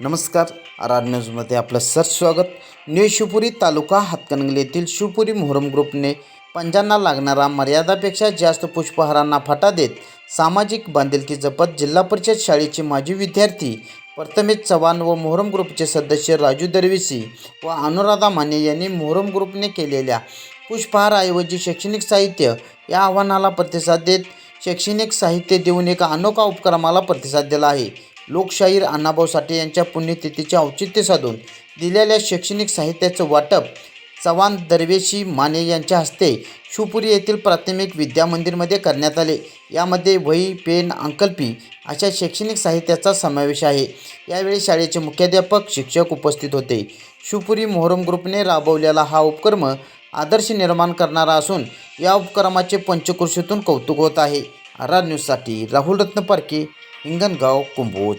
नमस्कार. आर न्यूजमध्ये आपलं सर स्वागत. न्यू शिवपुरी तालुका हातकणंगले येथील शिवपुरी मोहरम ग्रुपने पंजांना लागणारा मर्यादापेक्षा जास्त पुष्पहारांना फाटा देत सामाजिक बांधिलकी जपत जिल्हा परिषद शाळेचे माजी विद्यार्थी प्रथमेश चव्हाण व मोहरम ग्रुपचे सदस्य राजू दरवेसी व अनुराधा माने यांनी मोहरम ग्रुपने केलेल्या पुष्पहाराऐवजी शैक्षणिक साहित्य या आव्हानाला प्रतिसाद देत शैक्षणिक साहित्य देऊन एका अनोखा उपक्रमाला प्रतिसाद दिला आहे. लोकशाहीर अण्णाभाऊ साठे यांच्या पुण्यतिथीचे औचित्य साधून दिलेल्या शैक्षणिक साहित्याचं वाटप चव्हाण दरवेशी माने यांच्या हस्ते शिवपुरी येथील प्राथमिक विद्या मंदिरमध्ये करण्यात आले. यामध्ये वही पेन अंकल्पी अशा शैक्षणिक साहित्याचा समावेश आहे. यावेळी शाळेचे मुख्याध्यापक शिक्षक उपस्थित होते. शिवपुरी मोहरम ग्रुपने राबवलेला हा उपक्रम आदर्श निर्माण करणारा असून या उपक्रमाचे पंचकृषीतून कौतुक होत आहे. आर न्यूजसाठी राहुल रत्न पारखे हिंगणगाव कुंभोज.